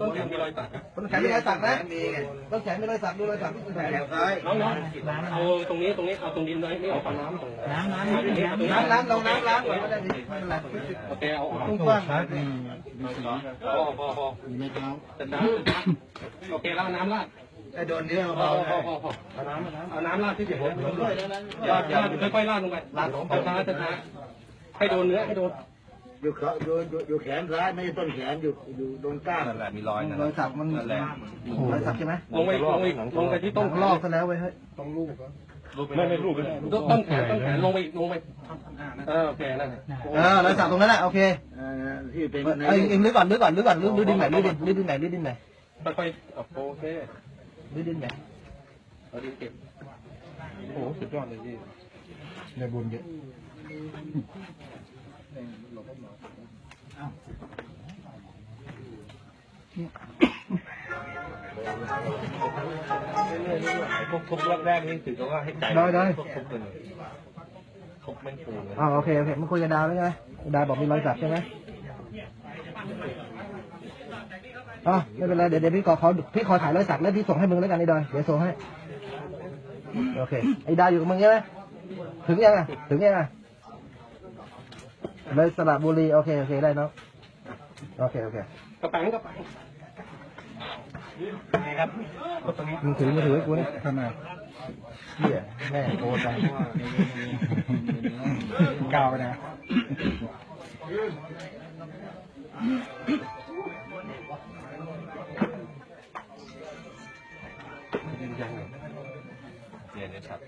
ต้นแขนมีรอยตัดนะต้นแขนมีรอยสักนะต้นแขนมีรอยสักดูรอยสักที่ต้นแขนน้องน้องเอาตรงนี้ตรงนี้เอาตรงดินไว้ไม่เอาน้ำตรงน้ำน้ำนิดนึงน้ำล้างล้างลงน้ำล้างก่อนไม่ได้ดิไม่เป็นไรโอเคเอาออกตุ้งกว้างพอพอพอจะน้ำโอเคแล้วน้ำราดไอ้โดนเนื้อพอเบาพอพอพอเอาน้ำเอาน้ำราดที่เจ็บผมยอดยอดค่อยๆราดลงไปราดช้าช้าให้โดนเนื้อให้โดน อยู่ขาอยู่อยู่อยู่แขนซ้ายไม่ใช่ต้นแขนอยู่อยู่โดนก้านนั่นแหละมีรอยนั่นรอยสักมันรอยสักใช่ไหมลงไปลงไปลงไปที่ต้นลอกซะแล้วเว้ยเฮ้ยไม่ไม่รูปต้นแขนต้นแขนลงไปลงไปเออโอเคนั่นเออรอยสักตรงนั้นแหละโอเคเอ่อที่เป็นเอ้ยเอ็งลื้อก่อนลื้อก่อนลื้อก่อนลื้อลื้อดินไหนลื้อดินลื้อดินไหนลื้อดินไหนค่อยๆโอเคลื้อดินไหนเอาดินเก็บโอ้โหสุดยอดเลยพี่ในบุญเยอะ พวกทุบรอบแรกนี่ถือว่าให้ใจได้ได้ พวกทุบเลยทุบแม่งปูเลยอ่าโอเคโอเคมันคุยกับดาวแล้วใช่ไหมดาวบอกมีรอยสักใช่ไหมอ๋อไม่เป็นไรเดี๋ยวเดี๋ยวพี่ขอเขาพี่ขอถ่ายรอยสักแล้วพี่ส่งให้มึงแล้วกันไอ้ดอยเดี๋ยวส่งให้ โอเคไอ้ดาวอยู่กับมึงใช่ไหมถึงยังอะถึงยังอะ เลยสระบุรี โอเค โอเคได้เนาะโอเค โอเคกระปังกระปังมึงถือมือถือให้กูนี่ทำไมเฮียแม่โกรธจังกาวไปนะเนี่ยเนี่ยชัด